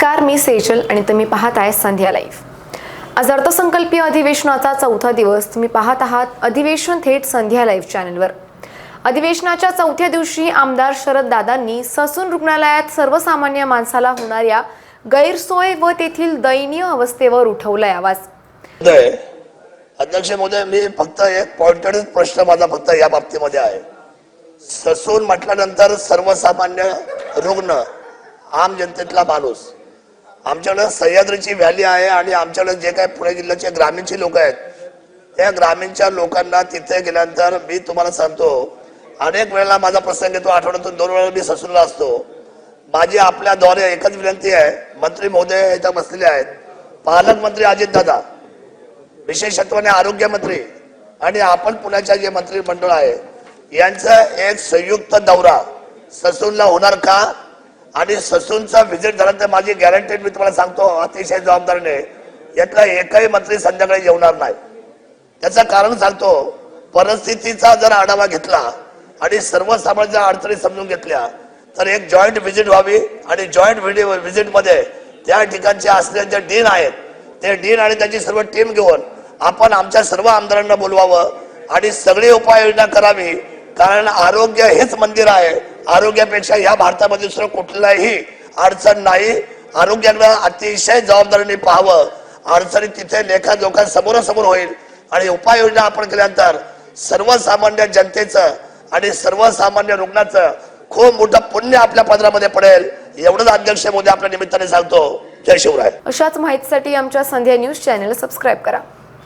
नमस्कार मी सेजल आणि तुम्ही पाहत आहे संध्या लाईव्ह. आज अर्थसंकल्पीय अधिवेशनाचा चौथा दिवस तुम्ही पाहत आहात अधिवेशन थेट संध्या लाईव्ह चॅनलवर. अधिवेशनाच्या चौथ्या दिवशी आमदार शरद दादांनी ससून रुग्णालयात सर्वसामान्य माणसाला होणाऱ्या गैरसोय व तेथील दयनीय अवस्थेवर उठवलाय आवाज. अध्यक्ष महोदय मी फक्त एक पॉइंटेड प्रश्न माझा फक्त या बाबतीमध्ये आहे. ससून म्हटल्यानंतर सर्वसामान्य रुग्ण आम जनतेतला माणूस आमच्याकडं सह्याद्रीची व्हॅली आहे आणि आमच्याकडे जे काही पुणे जिल्ह्याचे ग्रामीणचे लोक आहेत त्या ग्रामीणच्या लोकांना तिथे गेल्यानंतर मी तुम्हाला सांगतो अनेक वेळेला माझा प्रसंग येतो आठवड्यातून दोन वेळा मी ससूनला असतो. माझी आपल्याद्वारे एकच विनंती आहे मंत्री महोदय इथं बसलेले आहेत पालकमंत्री अजितदादा विशेषत्वाने आरोग्यमंत्री आणि आपण पुण्याच्या जे मंत्रिमंडळ आहे यांचा एक संयुक्त दौरा ससूनला होणार का? आणि ससूनचा व्हिजिट झाल्यानंतर माझी गॅरंटेड मी तुम्हाला सांगतो अतिशय जबाबदारीने यातला एकही मंत्री संध्याकाळी जेवणार नाही. त्याचं कारण सांगतो परिस्थितीचा जर आढावा घेतला आणि सर्वसामान्य अडचणी समजून घेतल्या तर एक जॉईंट व्हिजिट व्हावी आणि जॉईंट व्हिजिटमध्ये त्या ठिकाणचे असलेले जे डीन आहेत ते डीन आणि त्याची सर्व टीम घेऊन आपण आमच्या सर्व आमदारांना बोलवावं आणि सगळी उपाययोजना करावी कारण आरोग्य हेच मंदिर आहे. आरोग्यापेक्षा या भारतामध्ये दुसरं कुठलाही अडचण नाही. आरोग्याला अतिशय जबाबदारीने पाहावं. अडचणी तिथे लेखा समोरासमोर होईल. आणि उपाययोजना आपण केल्यानंतर सर्वसामान्य जनतेचं आणि सर्वसामान्य रुग्णाचं खूप मोठं पुण्य आपल्या पदरामध्ये पडेल. एवढंच अध्यक्ष मोदी आपल्या निमित्ताने सांगतो. जय शिवराय. अशाच माहितीसाठी आमच्या संध्या न्यूज चॅनल सबस्क्राईब करा.